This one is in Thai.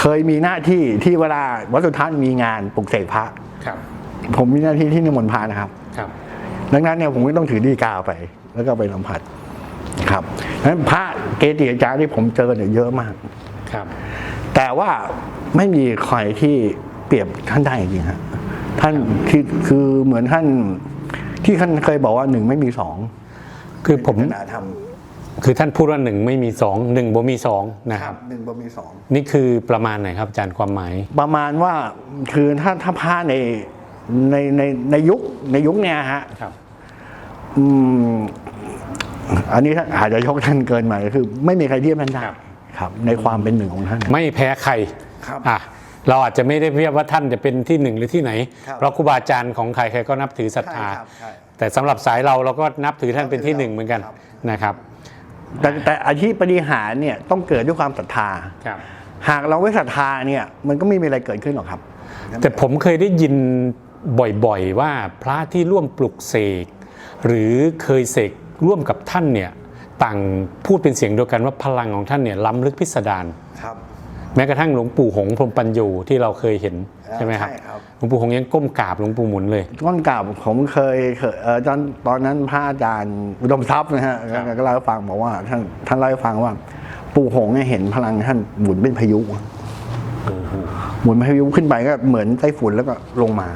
เคยมีหน้าที่ที่เวลาวัดสุทัศน์มีงานปลุกเสกพระ ครับ ผมมีหน้าที่ที่นิมนต์พระนะครับ ครับ ดังนั้นเนี่ยผมก็ต้องถือดีกาวไป แล้วก็ไปสัมผัส ครับดังนั้นพระเกจิอาจารย์ที่ผมเจอเนี่ยเยอะมาก ครับ แต่ว่าไม่มีใครที่เปรียบท่านได้จริงๆฮะท่านคือคือเหมือนท่านที่ท่านเคยบอกว่าหนึ่งไม่มีสองคือผมขณะท คือท่านพูดว่าหนึ่งไม่มีสองหนึ่งบ่มีสองนะำครับหนึ่งบ่มีสองนี่คือประมาณไหนครับอาจารย์ความหมาย ประมาณว่าคือถ้าถ้าพระในในในในยุคในยุคเนี้ยฮะครับอืมอันนี้อาจจะยกท่านเกินไปคือ ไม่มีใครเทียบท่านได้ครับครับในความเป็นหนึ่งของท่าน ไม่แพ้ใครครับอะเราอาจจะไม่ได้เรียกว่าท่านจะเป็นที่หนึ่งหรือที่ไหนครับเพราะครูบาอาจารย์ของใครใครก็นับถือศรัทธาใช่ครับใช่แต่สำหรับสายเราเราก็นับถือท่านเป็นที่หนึ่งเหมือนกันครับนะครับ แต่แต่อาชีพปฏิหารเนี่ยต้องเกิดด้วยความศรัทธาครับ หากเราไม่ศรัทธาเนี่ยมันก็ไม่มีอะไรเกิดขึ้นหรอกครับ แต่ผมเคยได้ยินบ่อยๆว่าพระที่ร่วมปลุกเสกหรือเคยเสกร่วมกับท่านเนี่ยต่างพูดเป็นเสียงเดียวกันว่าพลังของท่านเนี่ยล้ำลึกพิสดารครับ แม้กระทั่งหลวงปู่หงส์พรหมปัญโยที่เราเคยเห็นอ่าใช่ไหมครับใช่ครับ หลวงปู่หงส์ยังก้มกราบหลวงปู่หมุนเลยต้นกราบผมเคยเคยเออตอนตอนนั้นพระอาจารย์อุดมทรัพย์นะฮะครับก็เล่าให้ฟังบอกว่าท่านท่านเล่าให้ฟังว่า ปู่หงส์เนี่ยเห็นพลังท่านหมุนเป็นพายุหมุนพายุขึ้นไปก็เหมือนไต้ฝุ่นแล้วก็ลงมา